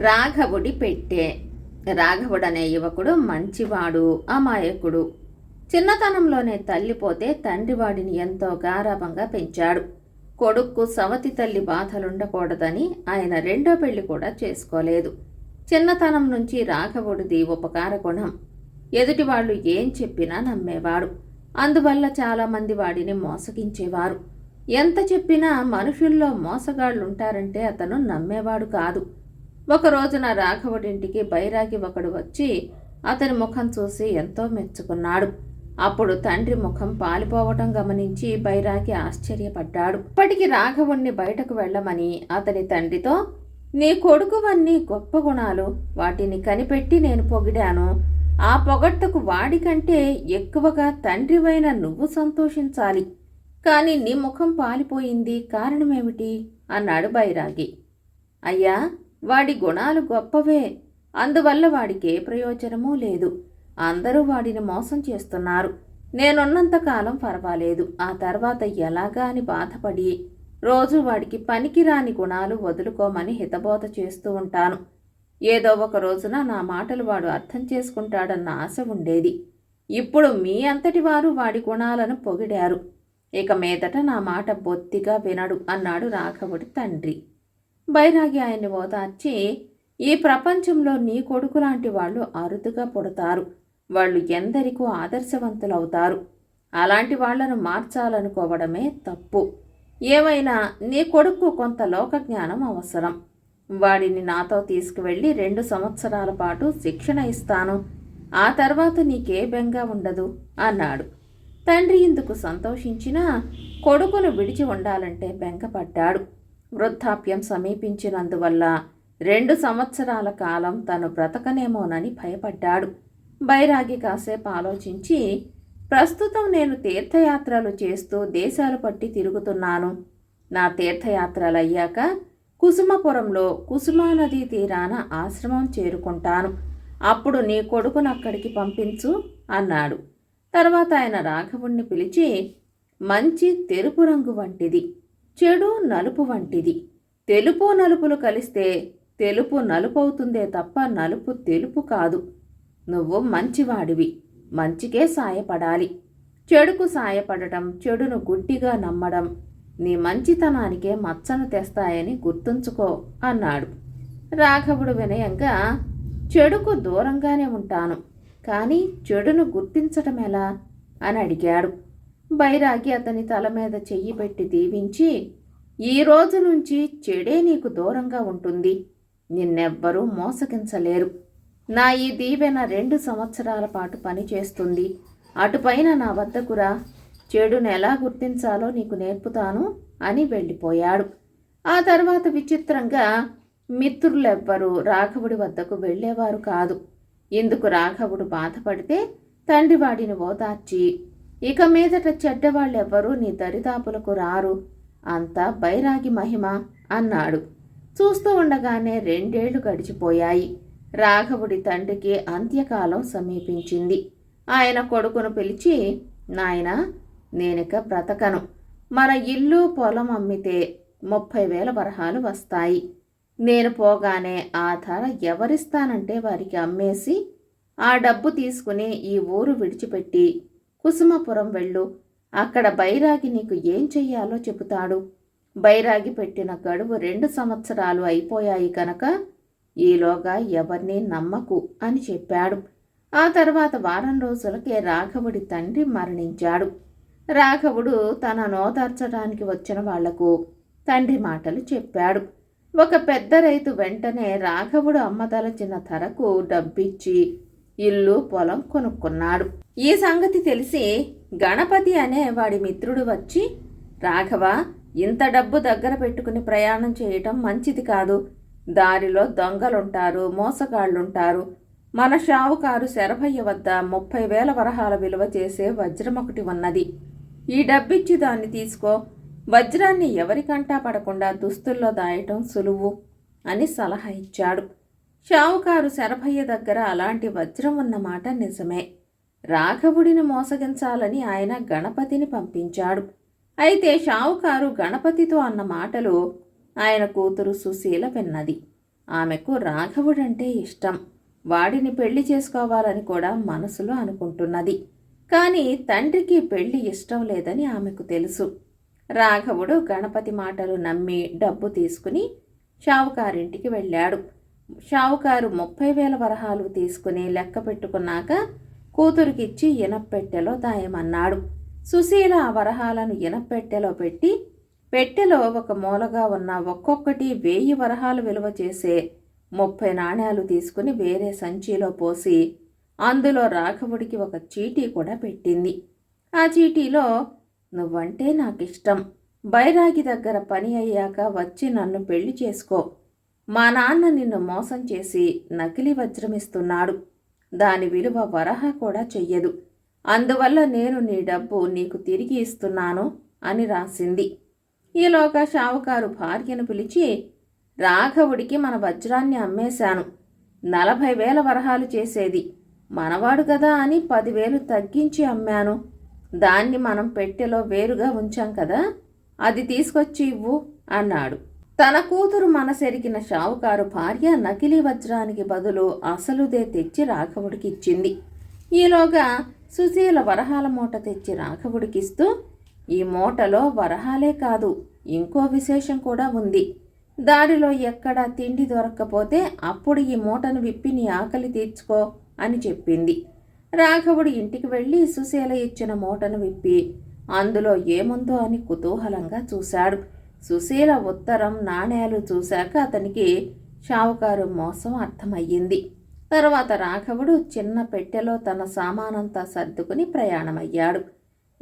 రాఘవుడి పెట్టే. రాఘవుడనే యువకుడు మంచివాడు అమాయకుడు. చిన్నతనంలోనే తల్లిపోతే తండ్రి వాడిని ఎంతో గారాభంగా పెంచాడు. కొడుక్కు సవతి తల్లి బాధలుండకూడదని ఆయన రెండో పెళ్ళి కూడా చేసుకోలేదు. చిన్నతనం నుంచి రాఘవుడిది ఉపకార గుణం. ఎదుటివాళ్ళు ఏం చెప్పినా నమ్మేవాడు. అందువల్ల చాలామంది వాడిని మోసగించేవారు. ఎంత చెప్పినా మనుషుల్లో మోసగాళ్ళుంటారంటే అతను నమ్మేవాడు కాదు. ఒక రోజున రాఘవుడింటికి బైరాగి ఒకడు వచ్చి అతని ముఖం చూసి ఎంతో మెచ్చుకున్నాడు. అప్పుడు తండ్రి ముఖం పాలిపోవటం గమనించి బైరాగి ఆశ్చర్యపడ్డాడు. ఇప్పటికి రాఘవుణ్ణి బయటకు వెళ్ళమని అతని తండ్రితో నీ కొడుకువన్నీ గొప్ప గుణాలు. వాటిని కనిపెట్టి నేను పొగిడాను. ఆ పొగడ్తకు వాడికంటే ఎక్కువగా తండ్రివైన నువ్వు సంతోషించాలి. కానీ నీ ముఖం పాలిపోయింది కారణమేమిటి అన్నాడు బైరాగి. అయ్యా వాడి గుణాలు గొప్పవే. అందువల్ల వాడికే ప్రయోజనమూ లేదు. అందరూ వాడిని మోసం చేస్తున్నారు. నేనున్నంతకాలం పర్వాలేదు. ఆ తర్వాత ఎలాగా అని బాధపడి రోజు వాడికి పనికిరాని గుణాలు వదులుకోమని హితబోధ చేస్తూ ఉంటాను. ఏదో ఒక రోజున నా మాటలు వాడు అర్థం చేసుకుంటాడన్న ఆశ ఉండేది. ఇప్పుడు మీ అంతటి వారు వాడి గుణాలను పొగిడారు. ఇక మీదట నా మాట బొత్తిగా వినడు అన్నాడు రాఘవుడి తండ్రి. బైరాగి ఆయన్ని ఓదార్చి ఈ ప్రపంచంలో నీ కొడుకు లాంటి వాళ్ళు అరుదుగా పుడతారు. వాళ్ళు ఎందరికో ఆదర్శవంతులవుతారు. అలాంటి వాళ్ళను మార్చాలనుకోవడమే తప్పు. ఏమైనా నీ కొడుకు కొంత లోకజ్ఞానం అవసరం. వాడిని నాతో తీసుకువెళ్ళి రెండు సంవత్సరాల పాటు శిక్షణ ఇస్తాను. ఆ తర్వాత నీకే బెంగా ఉండదు అన్నాడు. తండ్రి ఇందుకు సంతోషించినా కొడుకును విడిచి ఉండాలంటే బెంగపడ్డాడు. వృద్ధాప్యం సమీపించినందువల్ల రెండు సంవత్సరాల కాలం తను బ్రతకనేమోనని భయపడ్డాడు. బైరాగి కాసేపు ఆలోచించి ప్రస్తుతం నేను తీర్థయాత్రలు చేస్తూ దేశాలు పట్టి తిరుగుతున్నాను. నా తీర్థయాత్రలు అయ్యాక కుసుమపురంలో కుసుమానదీ తీరాన ఆశ్రమం చేరుకుంటాను. అప్పుడు నీ కొడుకును అక్కడికి పంపించు అన్నాడు. తర్వాత ఆయన రాఘవుణ్ణి పిలిచి మంచి తెలుపు రంగు వంటిది. చెడు నలుపు వంటిది. తెలుపు నలుపులు కలిస్తే తెలుపు నలుపు అవుతుందే తప్ప నలుపు తెలుపు కాదు. నువ్వు మంచివాడివి. మంచికే సాయపడాలి. చెడుకు సాయపడటం చెడును గుడ్డిగా నమ్మడం నీ మంచితనానికే మచ్చను తెస్తాయని గుర్తుంచుకో అన్నాడు. రాఘవుడు వినయంగా చెడుకు దూరంగానే ఉంటాను. కానీ చెడును గుర్తించటం ఎలా? అని అడిగాడు. బైరాగి అతని తల మీద చెయ్యి పెట్టి దీవించి ఈ రోజు నుంచి చెడే నీకు దూరంగా ఉంటుంది. నిన్నెవ్వరూ మోసగించలేరు. నా ఈ దీవెన రెండు సంవత్సరాల పాటు పనిచేస్తుంది అటుపైన నా వద్దకురా చెడును ఎలా గుర్తించాలో నీకు నేర్పుతాను అని వెళ్ళిపోయాడు. ఆ తర్వాత విచిత్రంగా మిత్రులెవ్వరూ రాఘవుడి వద్దకు వెళ్ళేవారు కాదు. ఇందుకు రాఘవుడు బాధపడితే తండ్రి వాడిని ఓదార్చి ఇక మీదట చెడ్డవాళ్ళెవ్వరూ నీ దరిదాపులకు రారు. అంతా బైరాగి మహిమ అన్నాడు. చూస్తూ ఉండగానే రెండేళ్ళు గడిచిపోయాయి. రాఘవుడి తండ్రికి అంత్యకాలం సమీపించింది. ఆయన కొడుకును పిలిచి నాయన నేనిక బ్రతకను. మన ఇల్లు పొలం అమ్మితే ముప్పై వేల వరహాలు వస్తాయి. నేను పోగానే ఆ ధర ఎవరిస్తానంటే వారికి అమ్మేసి ఆ డబ్బు తీసుకుని ఈ ఊరు విడిచిపెట్టి కుసుమపురం వెళ్ళు. అక్కడ బైరాగి నీకు ఏం చెయ్యాలో చెబుతాడు. బైరాగి పెట్టిన గడువు రెండు సంవత్సరాలు అయిపోయాయి కనుక ఈలోగా ఎవరిని నమ్మకు అని చెప్పాడు. ఆ తర్వాత వారం రోజులకే రాఘవుడి తండ్రి మరణించాడు. రాఘవుడు తన నోదార్చడానికి వచ్చిన వాళ్ళకు తండ్రి మాటలు చెప్పాడు. ఒక పెద్ద రైతు వెంటనే రాఘవుడు అమ్మదలచిన ధరకు డబ్బిచ్చి ఇల్లు పొలం కొనుక్కున్నాడు. ఈ సంగతి తెలిసి గణపతి అనే వాడి మిత్రుడు వచ్చి రాఘవ ఇంత డబ్బు దగ్గర పెట్టుకుని ప్రయాణం చేయటం మంచిది కాదు. దారిలో దొంగలుంటారు మోసగాళ్ళుంటారు మన షావుకారు శరభయ్య వద్ద ముప్పై వేల వరహాల విలువ చేసే వజ్రం ఒకటి ఉన్నది. ఈ డబ్బిచ్చి దాన్ని తీసుకో. వజ్రాన్ని ఎవరికంటా పడకుండా దుస్తుల్లో దాయటం సులువు అని సలహా ఇచ్చాడు. షావుకారు శరభయ్య దగ్గర అలాంటి వజ్రం ఉన్నమాట నిజమే. రాఘవుడిని మోసగించాలని ఆయన గణపతిని పంపించాడు. అయితే షావుకారు గణపతితో అన్న మాటలు ఆయన కూతురు సుశీల విన్నది. ఆమెకు రాఘవుడంటే ఇష్టం. వాడిని పెళ్ళి చేసుకోవాలని కూడా మనసులో అనుకుంటున్నది. కానీ తండ్రికి పెళ్ళి ఇష్టం లేదని ఆమెకు తెలుసు. రాఘవుడు గణపతి మాటలు నమ్మి డబ్బు తీసుకుని షావుకారింటికి వెళ్ళాడు. షావుకారు ముప్పై వేల వరహాలు తీసుకుని లెక్క పెట్టుకున్నాక కూతురికిచ్చి ఇనప్పెట్టెలో దాయమన్నాడు. సుశీల ఆ వరహాలను ఇనప్పెట్టెలో పెట్టి పెట్టెలో ఒక మూలగా ఉన్న ఒక్కొక్కటి వెయ్యి వరహాలు విలువ చేసే ముప్పై నాణేలు తీసుకుని వేరే సంచిలో పోసి అందులో రాఘవుడికి ఒక చీటీ కూడా పెట్టింది. ఆ చీటీలో నువ్వంటే నాకిష్టం. బైరాగి దగ్గర పని అయ్యాక వచ్చి నన్ను పెళ్ళి చేసుకో. మా నాన్న నిన్ను మోసం చేసి నకిలీ వజ్రమిస్తున్నాడు దాని విలువ వరహ కూడా చెయ్యదు. అందువల్ల నేను నీ డబ్బు నీకు తిరిగి ఇస్తున్నాను అని రాసింది. ఈలోగా షావుకారు భార్యను పిలిచి రాఘవుడికి మన వజ్రాన్ని అమ్మేశాను. నలభై వేల వరహాలు చేసేది. మనవాడు కదా అని పదివేలు తగ్గించి అమ్మాను. దాన్ని మనం పెట్టెలో వేరుగా ఉంచాం కదా అది తీసుకొచ్చి ఇవ్వు అన్నాడు. తన కూతురు మనసెరిగిన షావుకారు భార్య నకిలీ వజ్రానికి బదులు అసలుదే తెచ్చి రాఘవుడికి ఇచ్చింది. ఈలోగా సుశీల వరహాల మూట తెచ్చి రాఘవుడికిస్తూ ఈ మూటలో వరహాలే కాదు ఇంకో విశేషం కూడా ఉంది. దారిలో ఎక్కడా తిండి దొరక్కపోతే అప్పుడు ఈ మూటను విప్పి నీ ఆకలి తీర్చుకో అని చెప్పింది. రాఘవుడు ఇంటికి వెళ్ళి సుశీల ఇచ్చిన మూటను విప్పి అందులో ఏముందో అని కుతూహలంగా చూశాడు. సుశీల ఉత్తరం నాణేలు చూశాక అతనికి షావుకారు మోసం అర్థమయ్యింది. తర్వాత రాఘవుడు చిన్న పెట్టెలో తన సామానంతా సర్దుకుని ప్రయాణమయ్యాడు.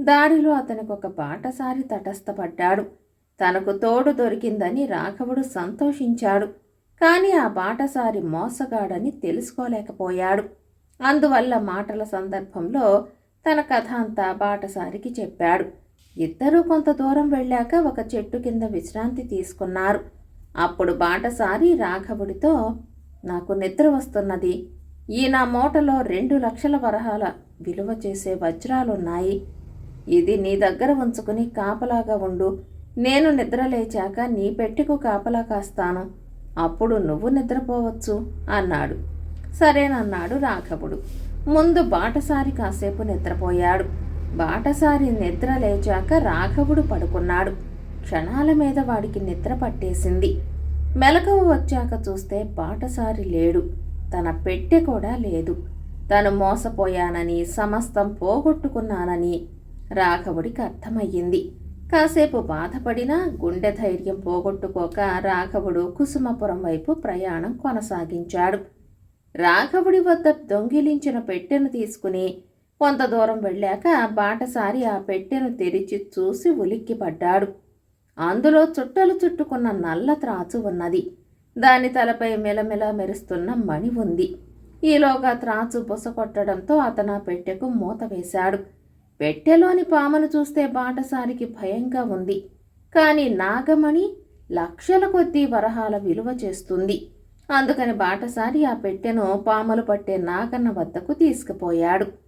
దారిలో అతనికి ఒక బాటసారి తటస్థపడ్డాడు. తనకు తోడు దొరికిందని రాఘవుడు సంతోషించాడు. కానీ ఆ బాటసారి మోసగాడని తెలుసుకోలేకపోయాడు. అందువల్ల మాటల సందర్భంలో తన కథ అంతా బాటసారికి చెప్పాడు. ఇద్దరూ కొంత దూరం వెళ్ళాక ఒక చెట్టు కింద విశ్రాంతి తీసుకున్నారు. అప్పుడు బాటసారి రాఘవుడితో నాకు నిద్ర వస్తున్నది. ఈ నా మూటలో రెండు లక్షల వరహాల విలువ చేసే వజ్రాలున్నాయి. ఇది నీ దగ్గర ఉంచుకుని కాపలాగా ఉండు. నేను నిద్ర లేచాక నీ పెట్టెకు కాపలా కాస్తాను. అప్పుడు నువ్వు నిద్రపోవచ్చు అన్నాడు. సరేనన్నాడు రాఘవుడు. ముందు బాటసారి కాసేపు నిద్రపోయాడు. బాటసారి నిద్ర లేచాక రాఘవుడు పడుకున్నాడు. క్షణాల మీద వాడికి నిద్ర పట్టేసింది. మెలకువ వచ్చాక చూస్తే బాటసారి లేడు. తన పెట్టె కూడా లేదు. తను మోసపోయానని సమస్తం పోగొట్టుకున్నానని రాఘవుడికి అర్థమయ్యింది. కాసేపు బాధపడినా గుండె ధైర్యం పోగొట్టుకోక రాఘవుడు కుసుమపురం వైపు ప్రయాణం కొనసాగించాడు. రాఘవుడి వద్ద దొంగిలించిన పెట్టెను తీసుకుని కొంత దూరం వెళ్ళాక బాటసారి ఆ పెట్టెను తెరిచి చూసి ఉలిక్కిపడ్డాడు. అందులో చుట్టలు చుట్టుకున్న నల్ల త్రాచు ఉన్నది. దాని తలపై మెలమెల మెరుస్తున్న మణి ఉంది. ఈలోగా త్రాచు బుసకొట్టడంతో అతను ఆ పెట్టెకు మూత వేశాడు. పెట్టెలోని పామును చూస్తే బాటసారికి భయంగా ఉంది. కానీ నాగమణి లక్షల కొద్దీ వరహాల విలువ చేస్తుంది. అందుకని బాటసారి ఆ పెట్టెను పాములు పట్టే నాగన్న వద్దకు తీసుకుపోయాడు.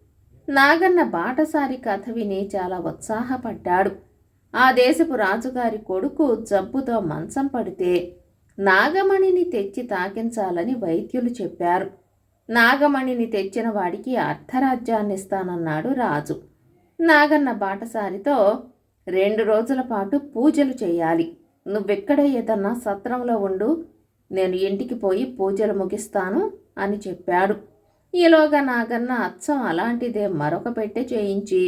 నాగన్న బాటసారి కథ విని చాలా ఉత్సాహపడ్డాడు. ఆ దేశపు రాజుగారి కొడుకు జబ్బుతో మంచం పడితే నాగమణిని తెచ్చి తాకించాలని వైద్యులు చెప్పారు. నాగమణిని తెచ్చిన వాడికి అర్ధరాజ్యాన్నిస్తానన్నాడు రాజు. నాగన్న బాటసారితో రెండు రోజుల పాటు పూజలు చేయాలి. నువ్వెక్కడ ఏదన్నా సత్రంలో ఉండు నేను ఇంటికి పోయి పూజలు ముగిస్తాను అని చెప్పాడు. ఈలోగా నాగన్న అచ్చం అలాంటిదే మరొక పెట్టె చేయించి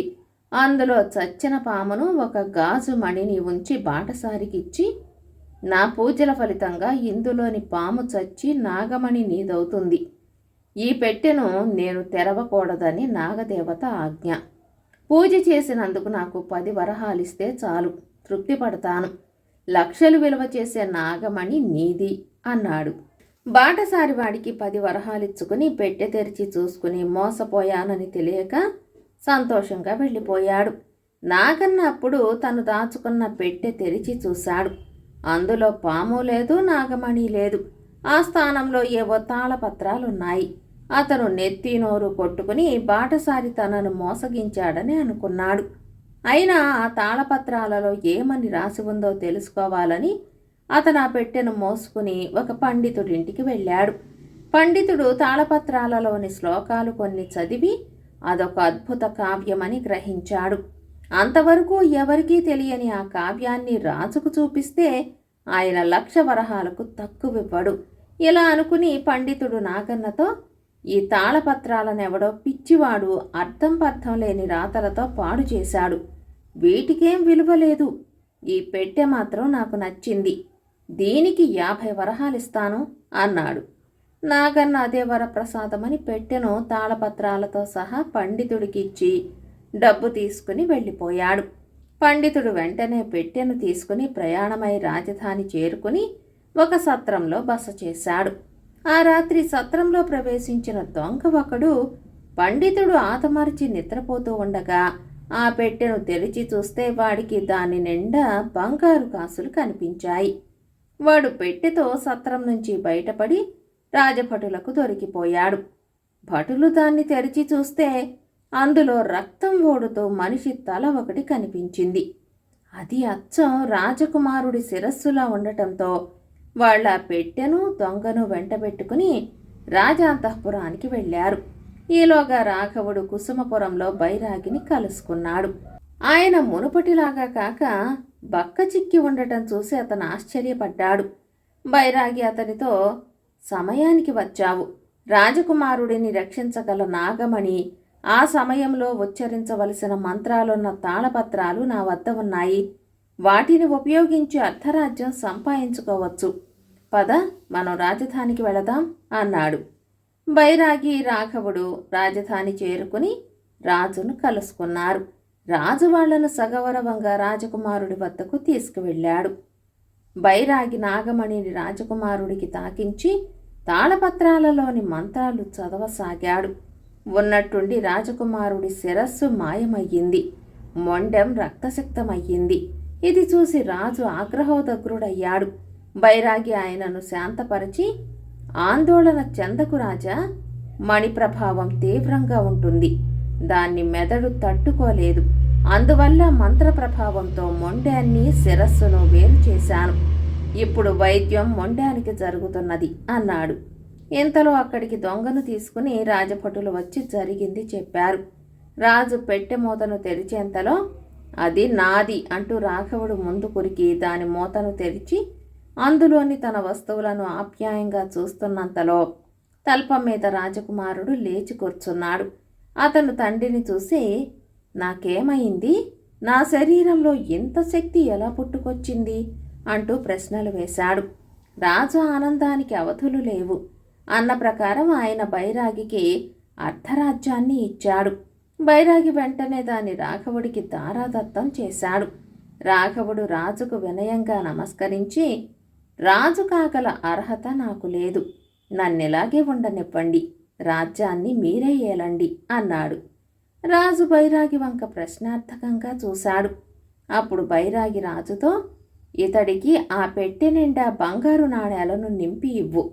అందులో చచ్చిన పామును ఒక గాజు మణిని ఉంచి బాటసారికిచ్చి నా పూజల ఫలితంగా ఇందులోని పాము చచ్చి నాగమణి నీదవుతుంది. ఈ పెట్టెను నేను తెరవకూడదని నాగదేవత ఆజ్ఞ. పూజ చేసినందుకు నాకు పది వరహాలిస్తే చాలు తృప్తి పడతాను లక్షలు విలువ చేసే నాగమణి నీది అన్నాడు. బాటసారి వాడికి పది వరహాలిచ్చుకుని పెట్టె తెరిచి చూసుకుని మోసపోయానని తెలియక సంతోషంగా వెళ్ళిపోయాడు. నాగన్న అప్పుడు తను దాచుకున్న పెట్టె తెరిచి చూశాడు. అందులో పాము లేదు నాగమణి లేదు. ఆ స్థానంలో ఏవో తాళపత్రాలున్నాయి. అతను నెత్తి నోరు కొట్టుకుని బాటసారి తనను మోసగించాడని అనుకున్నాడు. అయినా ఆ తాళపత్రాలలో ఏమని రాసి ఉందో తెలుసుకోవాలని అతను ఆ పెట్టెను మోసుకుని ఒక పండితుడింటికి వెళ్ళాడు. పండితుడు తాళపత్రాలలోని శ్లోకాలు కొన్ని చదివి అదొక అద్భుత కావ్యమని గ్రహించాడు. అంతవరకు ఎవరికీ తెలియని ఆ కావ్యాన్ని రాజుకు చూపిస్తే ఆయన లక్ష వరహాలకు తక్కువివ్వడు. ఇలా అనుకుని పండితుడు నాగన్నతో ఈ తాళపత్రాలనెవడో పిచ్చివాడు అర్థం పర్థం లేని రాతలతో పాడు చేశాడు. వీటికేం విలువ లేదు. ఈ పెట్టె మాత్రం నాకు నచ్చింది. దీనికి యాభై వరహాలిస్తాను? అన్నాడు. నాగన్న అదే వరప్రసాదమని పెట్టెను తాళపత్రాలతో సహా పండితుడికిచ్చి డబ్బు తీసుకుని వెళ్ళిపోయాడు. పండితుడు వెంటనే పెట్టెను తీసుకుని ప్రయాణమై రాజధాని చేరుకుని ఒక సత్రంలో బస చేశాడు. ఆ రాత్రి సత్రంలో ప్రవేశించిన దొంగ ఒకడు పండితుడు ఆతమరిచి నిద్రపోతూ ఉండగా ఆ పెట్టెను తెరిచి చూస్తే వాడికి దాని నిండా బంగారు కాసులు కనిపించాయి. వాడు పెట్టెతో సత్రం నుంచి బయటపడి రాజభటులకు దొరికిపోయాడు. భటులు దాన్ని తెరిచి చూస్తే అందులో రక్తం ఓడుతూ మనిషి తల ఒకటి కనిపించింది. అది అచ్చం రాజకుమారుడి శిరస్సులా ఉండటంతో వాళ్ళ పెట్టెను దొంగను వెంటబెట్టుకుని రాజాంతఃపురానికి వెళ్ళారు. ఈలోగా రాఘవుడు కుసుమపురంలో బైరాగిని కలుసుకున్నాడు. ఆయన మునుపటిలాగా కాక బక్క చిక్కి ఉండటం చూసి అతను ఆశ్చర్యపడ్డాడు. బైరాగి అతనితో సమయానికి వచ్చావు. రాజకుమారుడిని రక్షించగల నాగమణి ఆ సమయంలో ఉచ్చరించవలసిన మంత్రాలున్న తాళపత్రాలు నా వద్ద ఉన్నాయి. వాటిని ఉపయోగించి అర్ధరాజ్యం సంపాదించుకోవచ్చు. పద మనం రాజధానికి వెళదాం అన్నాడు. బైరాగి రాఘవుడు రాజధాని చేరుకుని రాజును కలుసుకున్నారు. రాజు వాళ్ళను సగౌరవంగా రాజకుమారుడి వద్దకు తీసుకువెళ్ళాడు. బైరాగి నాగమణిని రాజకుమారుడికి తాకించి తాళపత్రాలలోని మంత్రాలు చదవసాగాడు. ఉన్నట్టుండి రాజకుమారుడి శిరస్సు మాయమయ్యింది. మొండెం రక్తసిక్తమయ్యింది. ఇది చూసి రాజు ఆగ్రహోదగ్రుడయ్యాడు. బైరాగి ఆయనను శాంతపరిచి ఆందోళన చెందకు రాజా మణి ప్రభావం తీవ్రంగా ఉంటుంది. దాన్ని మెదడు తట్టుకోలేదు. అందువల్ల మంత్ర ప్రభావంతో మొండాన్ని శిరస్సును వేరు చేశాను. ఇప్పుడు వైద్యం మొండానికి జరుగుతున్నది అన్నాడు. ఇంతలో అక్కడికి దొంగను తీసుకుని రాజభటులు వచ్చి జరిగింది చెప్పారు. రాజు పెట్టె మూతను తెరిచేంతలో అది నాది అంటూ రాఘవుడు ముందు కురికి దాని మూతను తెరిచి అందులోని తన వస్తువులను ఆప్యాయంగా చూస్తున్నంతలో తల్పం మీద రాజకుమారుడు లేచి కూర్చున్నాడు. అతను తండ్రిని చూసి నాకేమైంది? నా శరీరంలో ఇంత శక్తి ఎలా పుట్టుకొచ్చింది? అంటూ ప్రశ్నలు వేశాడు. రాజు ఆనందానికి అవధులు లేవు. అన్న ప్రకారం ఆయన బైరాగికి అర్ధరాజ్యాన్ని ఇచ్చాడు. బైరాగి వెంటనే దాన్ని రాఘవుడికి దారాదత్తం చేశాడు. రాఘవుడు రాజుకు వినయంగా నమస్కరించి రాజు కాగల అర్హత నాకు లేదు. నన్నెలాగే ఉండనివ్వండి. రాజ్యాన్ని మీరే ఏలండి అన్నాడు. రాజు బైరాగి వంక ప్రశ్నార్థకంగా చూశాడు. అప్పుడు బైరాగి రాజుతో ఇతడికి ఆ పెట్టె నిండా బంగారు నాణేలను నింపి ఇవ్వు.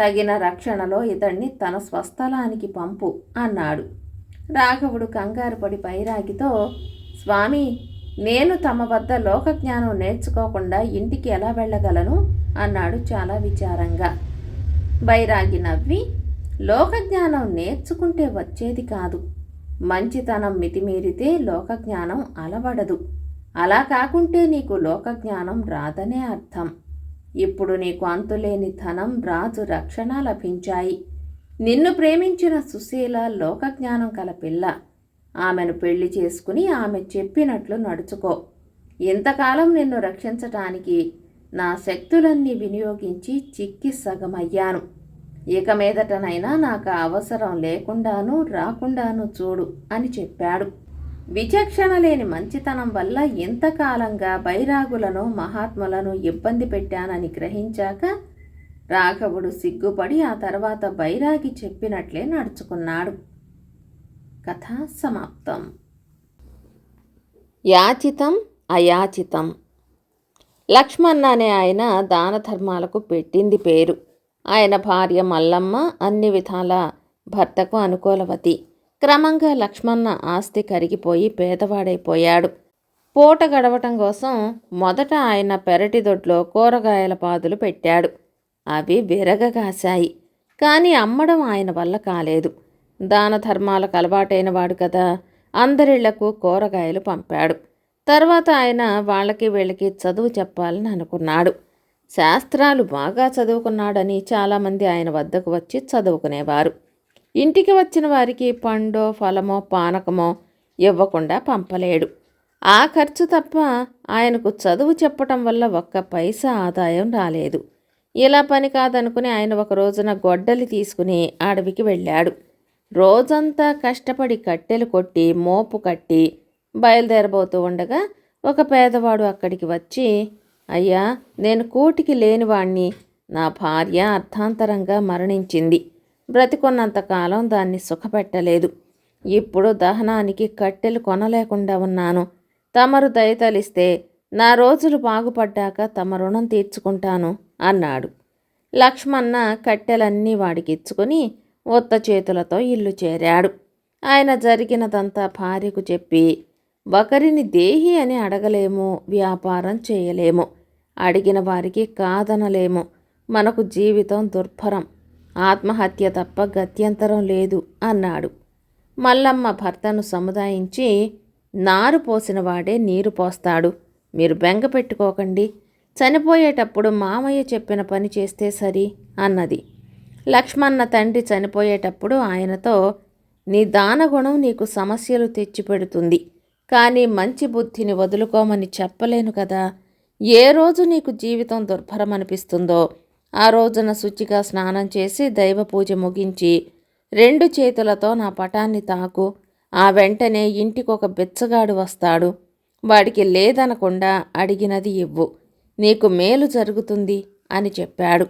తగిన రక్షణలో ఇతడిని తన స్వస్థలానికి పంపు అన్నాడు. రాఘవుడు కంగారు పడి బైరాగితో స్వామి నేను తమ వద్ద లోకజ్ఞానం నేర్చుకోకుండా ఇంటికి ఎలా వెళ్ళగలను? అన్నాడు చాలా విచారంగా. బైరాగి నవ్వి లోకజ్ఞానం నేర్చుకుంటే వచ్చేది కాదు. మంచితనం మితిమీరితే లోకజ్ఞానం అలవడదు. అలా కాకుంటే నీకు లోకజ్ఞానం రాదనే అర్థం. ఇప్పుడు నీకు అంతులేని ధనం రాజు రక్షణ లభించాయి. నిన్ను ప్రేమించిన సుశీల లోకజ్ఞానం కల పిల్ల. ఆమెను పెళ్ళి చేసుకుని ఆమె చెప్పినట్లు నడుచుకో. ఇంతకాలం నిన్ను రక్షించటానికి నా శక్తులన్నీ వినియోగించి చిక్కి సగమయ్యాను. ఇక మీదటనైనా నాకు అవసరం లేకుండాను రాకుండాను చూడు అని చెప్పాడు. విచక్షణ లేని మంచితనం వల్ల ఇంతకాలంగా బైరాగులను మహాత్ములను ఇబ్బంది పెట్టానని గ్రహించాక రాఘవుడు సిగ్గుపడి ఆ తర్వాత బైరాగి చెప్పినట్లే నడుచుకున్నాడు. కథ సమాప్తం. యాచితం అయాచితం. లక్ష్మణ్ అనే ఆయన దాన ధర్మాలకు పెట్టింది పేరు. ఆయన భార్య మల్లమ్మ అన్ని విధాల భర్తకు అనుకూలవతి. క్రమంగా లక్ష్మణ ఆస్తి కరిగిపోయి పేదవాడైపోయాడు. పూట గడవటం కోసం మొదట ఆయన పెరటి దొడ్లో కూరగాయల పాదులు పెట్టాడు. అవి విరగగాశాయి. కానీ అమ్మడం ఆయన వల్ల కాలేదు. దాన ధర్మాలకు అలవాటైన వాడు కదా అందరిళ్ళకు కూరగాయలు పంపాడు. తర్వాత ఆయన వాళ్ళకి వీళ్ళకి చదువు చెప్పాలని అనుకున్నాడు. శాస్త్రాలు బాగా చదువుకున్నాడని చాలామంది ఆయన వద్దకు వచ్చి చదువుకునేవారు. ఇంటికి వచ్చిన వారికి పండో ఫలమో పానకమో ఇవ్వకుండా పంపలేడు. ఆ ఖర్చు తప్ప ఆయనకు చదువు చెప్పటం వల్ల ఒక్క పైసా ఆదాయం రాలేదు. ఇలా పని కాదనుకుని ఆయన ఒక రోజున గొడ్డలి తీసుకుని అడవికి వెళ్ళాడు. రోజంతా కష్టపడి కట్టెలు కొట్టి మోపు కట్టి బయలుదేరబోతూ ఉండగా ఒక పేదవాడు అక్కడికి వచ్చి అయ్యా నేను కూటికి లేనివాణ్ణి. నా భార్య అర్థాంతరంగా మరణించింది. బ్రతికున్నంతకాలం దాన్ని సుఖపెట్టలేదు. ఇప్పుడు దహనానికి కట్టెలు కొనలేకుండా ఉన్నాను. తమరు దయతలిస్తే నా రోజులు బాగుపడ్డాక తమ రుణం తీర్చుకుంటాను అన్నాడు. లక్ష్మణ కట్టెలన్నీ వాడికి ఇచ్చుకొని ఉత్త చేతులతో ఇల్లు చేరాడు. ఆయన జరిగినదంతా భార్యకు చెప్పి ఒకరిని దేహి అని అడగలేము వ్యాపారం చేయలేము. అడిగిన వారికి కాదనలేము. మనకు జీవితం దుర్భరం. ఆత్మహత్య తప్ప గత్యంతరం లేదు అన్నాడు. మల్లమ్మ భర్తను సముదాయించి నారు పోసిన వాడే నీరు పోస్తాడు. మీరు బెంగ పెట్టుకోకండి. చనిపోయేటప్పుడు మామయ్య చెప్పిన పని చేస్తే సరి అన్నది. లక్ష్మణ తండ్రి చనిపోయేటప్పుడు ఆయనతో నీ దానగుణం నీకు సమస్యలు తెచ్చిపెడుతుంది. కానీ మంచి బుద్ధిని వదులుకోమని చెప్పలేను కదా. ఏ రోజు నీకు జీవితం దుర్భరం అనిపిస్తుందో ఆ రోజున శుచిగా స్నానం చేసి దైవ పూజ ముగించి రెండు చేతులతో నా పటాన్ని తాకు. ఆ వెంటనే ఇంటికొక బిచ్చగాడు వస్తాడు. వాడికి లేదనకుండా అడిగినది ఇవ్వు. నీకు మేలు జరుగుతుంది అని చెప్పాడు.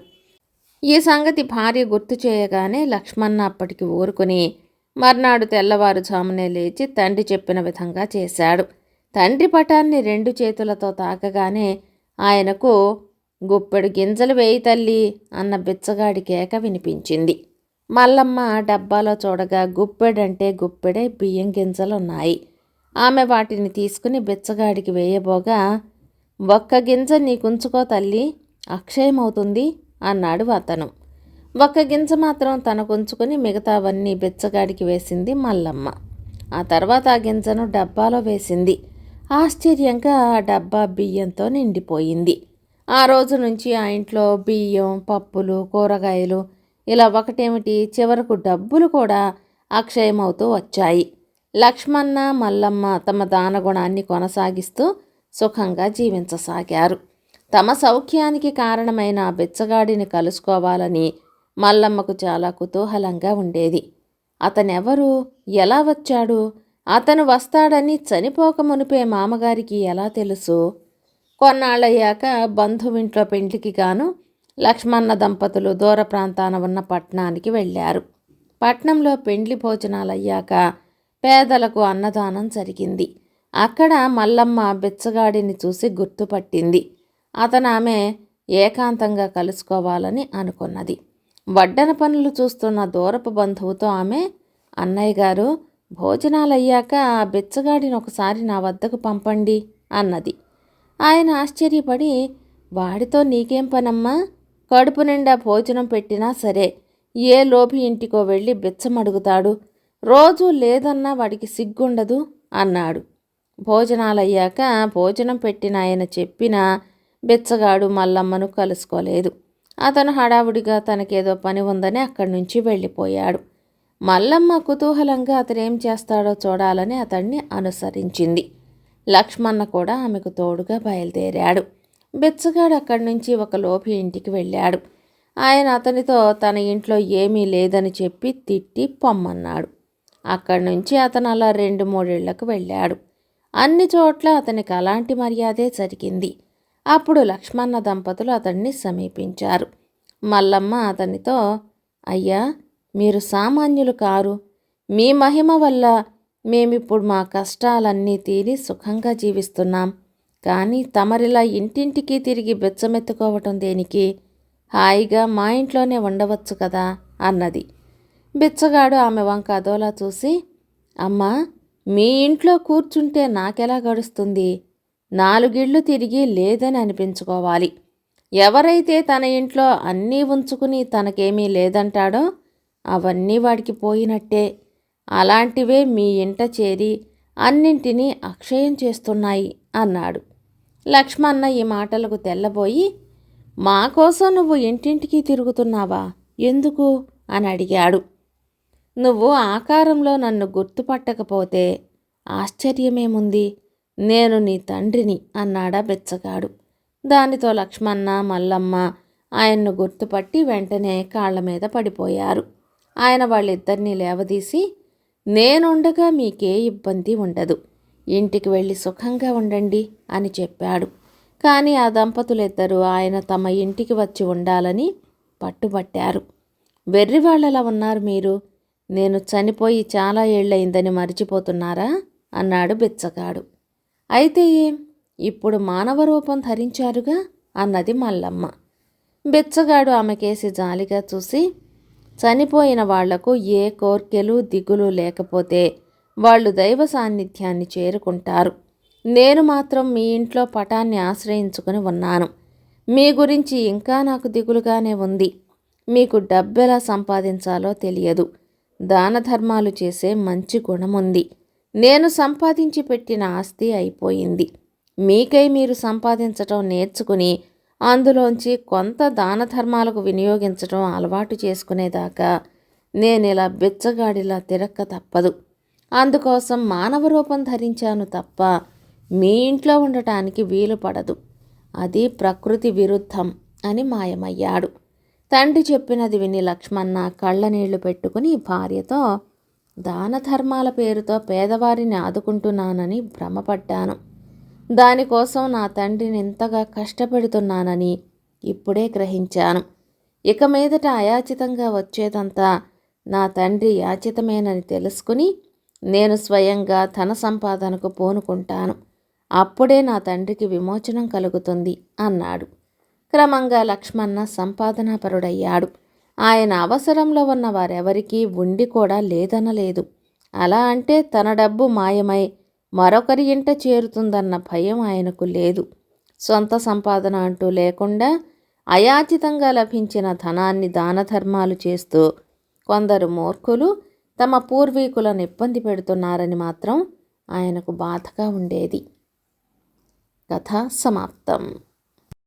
ఈ సంగతి భార్య గుర్తు చేయగానే లక్ష్మణ అప్పటికి ఊరుకుని మర్నాడు తెల్లవారుజామునే లేచి తండ్రి చెప్పిన విధంగా చేశాడు. తండ్రి పటాన్ని రెండు చేతులతో తాకగానే ఆయనకు గుప్పెడు గింజలు వేయి తల్లి అన్న బిచ్చగాడి కేక వినిపించింది. మల్లమ్మ డబ్బాలో చూడగా గుప్పెడంటే గుప్పెడే బియ్యం గింజలున్నాయి. ఆమె వాటిని తీసుకుని బిచ్చగాడికి వేయబోగా ఒక్క గింజ నీకుంచుకో తల్లి అక్షయమవుతుంది అన్నాడు అతను. ఒక్క గింజ మాత్రం తనకుంచుకుని మిగతావన్నీ బిచ్చగాడికి వేసింది మల్లమ్మ. ఆ తర్వాత ఆ గింజను డబ్బాలో వేసింది. ఆశ్చర్యంగా ఆ డబ్బా బియ్యంతో నిండిపోయింది. ఆ రోజు నుంచి ఆ ఇంట్లో బియ్యం పప్పులు కూరగాయలు ఇలా ఒకటేమిటి చివరకు డబ్బులు కూడా అక్షయమవుతూ వచ్చాయి. లక్ష్మణ మల్లమ్మ తమ దానగుణాన్ని కొనసాగిస్తూ సుఖంగా జీవించసాగారు. తమ సౌఖ్యానికి కారణమైన బిచ్చగాడిని కలుసుకోవాలని మల్లమ్మకు చాలా కుతూహలంగా ఉండేది. అతనెవరు? ఎలా వచ్చాడు? అతను వస్తాడని చనిపోక మునిపే మామగారికి ఎలా తెలుసు? కొన్నాళ్ళయ్యాక బంధువింట్లో పెండ్లికి గాను లక్ష్మణ దంపతులు దూర ప్రాంతాన ఉన్న పట్టణానికి వెళ్ళారు. పట్నంలో పెండ్లి భోజనాలు అయ్యాక పేదలకు అన్నదానం జరిగింది. అక్కడ మల్లమ్మ బిచ్చగాడిని చూసి గుర్తుపట్టింది. అతను ఆమె ఏకాంతంగా కలుసుకోవాలని అనుకున్నది. వడ్డన పనులు చూస్తున్న దూరపు బంధువుతో ఆమె అన్నయ్య గారు భోజనాలయ్యాక ఆ బిచ్చగాడిని ఒకసారి నా వద్దకు పంపండి అన్నది. ఆయన ఆశ్చర్యపడి వాడితో నీకేం పనమ్మా? కడుపు నిండా భోజనం పెట్టినా సరే ఏ లోపి ఇంటికో వెళ్ళి బిచ్చమడుగుతాడు? రోజు లేదన్నా వాడికి సిగ్గుండదు అన్నాడు. భోజనాలయ్యాక భోజనం పెట్టిన ఆయన చెప్పిన బిచ్చగాడు మల్లమ్మను కలుసుకోలేదు. అతను హడావుడిగా తనకేదో పని ఉందని అక్కడి నుంచి వెళ్ళిపోయాడు. మల్లమ్మ కుతూహలంగా అతనేం చేస్తాడో చూడాలని అతన్ని అనుసరించింది. లక్ష్మణ కూడా ఆమెకు తోడుగా బయలుదేరాడు. బెచ్చగాడు అక్కడి నుంచి ఒక లోపి ఇంటికి వెళ్ళాడు. ఆయన అతనితో తన ఇంట్లో ఏమీ లేదని చెప్పి తిట్టి పొమ్మన్నాడు. అక్కడి నుంచి అతను అలా రెండు మూడేళ్ళకు వెళ్ళాడు. అన్ని చోట్ల అతనికి అలాంటి మర్యాదే జరిగింది. అప్పుడు లక్ష్మణ దంపతులు అతన్ని సమీపించారు. మల్లమ్మ అతనితో అయ్యా మీరు సామాన్యులు కారు. మీ మహిమ వల్ల మేమిప్పుడు మా కష్టాలన్నీ తీరి సుఖంగా జీవిస్తున్నాం. కానీ తమరిలా ఇంటింటికి తిరిగి బెచ్చమెత్తుకోవటం దేనికి? హాయిగా మా ఇంట్లోనే ఉండవచ్చు కదా అన్నది. బిచ్చగాడు ఆమె వంక అదోలా చూసి అమ్మా మీ ఇంట్లో కూర్చుంటే నాకెలా గడుస్తుంది? నాలుగిళ్ళు తిరిగి లేదని అనిపించుకోవాలి. ఎవరైతే తన ఇంట్లో అన్నీ ఉంచుకుని తనకేమీ లేదంటాడో అవన్నీ వాడికి పోయినట్టే. అలాంటివే మీ ఇంట చేరి అన్నింటినీ అక్షయం చేస్తున్నాయి అన్నాడు. లక్ష్మణ ఈ మాటలకు తెల్లబోయి మా కోసం నువ్వు ఇంటింటికి తిరుగుతున్నావా? ఎందుకు? అని అడిగాడు. నువ్వు ఆకారంలో నన్ను గుర్తుపట్టకపోతే ఆశ్చర్యమేముంది? నేను నీ తండ్రిని అన్నాడా బెచ్చగాడు. దానితో లక్ష్మణ మల్లమ్మ ఆయన్ను గుర్తుపట్టి వెంటనే కాళ్ళ మీద పడిపోయారు. ఆయన వాళ్ళిద్దరినీ లేవదీసి నేనుండగా మీకే ఇబ్బంది ఉండదు. ఇంటికి వెళ్ళి సుఖంగా ఉండండి అని చెప్పాడు. కానీ ఆ దంపతులిద్దరూ ఆయన తమ ఇంటికి వచ్చి ఉండాలని పట్టుబట్టారు. వెర్రివాళ్ళలా ఉన్నారు మీరు? నేను చనిపోయి చాలా ఏళ్ళయిందని మరిచిపోతున్నారా? అన్నాడు బిచ్చగాడు. అయితే ఏం? ఇప్పుడు మానవ రూపం ధరించారుగా? అన్నది మల్లమ్మ. బిచ్చగాడు ఆమెకేసి జాలిగా చూసి చనిపోయిన వాళ్ళకు ఏ కోర్కెలు దిగులు లేకపోతే వాళ్ళు దైవ సాన్నిధ్యాన్ని చేరుకుంటారు. నేను మాత్రం మీ ఇంట్లో పటాన్ని ఆశ్రయించుకుని ఉన్నాను. మీ గురించి ఇంకా నాకు దిగులుగానే ఉంది. మీకు డబ్బెలా సంపాదించాలో తెలియదు. దాన ధర్మాలు చేసే మంచి గుణముంది నేను సంపాదించి పెట్టిన ఆస్తి అయిపోయింది. మీకై మీరు సంపాదించటం నేర్చుకుని అందులోంచి కొంత దాన ధర్మాలకు వినియోగించడం అలవాటు చేసుకునేదాకా నేను ఇలా బిచ్చగాడిలా తిరక్క తప్పదు. అందుకోసం మానవ రూపం ధరించాను తప్ప మీ ఇంట్లో ఉండటానికి వీలు పడదు. అది ప్రకృతి విరుద్ధం అని మాయమయ్యాడు. తండ్రి చెప్పినది విని లక్ష్మణ కళ్ళ నీళ్ళు పెట్టుకుని భార్యతో దాన ధర్మాల పేరుతో పేదవారిని ఆదుకుంటున్నానని భ్రమపడ్డాను. దానికోసం నా తండ్రిని ఇంతగా కష్టపెడుతున్నానని ఇప్పుడే గ్రహించాను. ఇక మీదట అయాచితంగా వచ్చేదంతా నా తండ్రి యాచితమేనని తెలుసుకుని నేను స్వయంగా ధన సంపాదనకు పూనుకుంటాను. అప్పుడే నా తండ్రికి విమోచనం కలుగుతుంది అన్నాడు. క్రమంగా లక్ష్మణ సంపాదనాపరుడయ్యాడు. ఆయన అవసరంలో ఉన్న వారెవరికీ ఉండి కూడా లేదనలేదు. అలా అంటే తన డబ్బు మాయమై మరొకరి ఇంట చేరుతుందన్న భయం ఆయనకు లేదు. సొంత సంపాదన అంటూ లేకుండా అయాచితంగా లభించిన ధనాన్ని దాన ధర్మాలు చేస్తూ కొందరు మూర్ఖులు తమ పూర్వీకులను ఇబ్బంది పెడుతున్నారని మాత్రం ఆయనకు బాధగా ఉండేది. కథ సమాప్తం.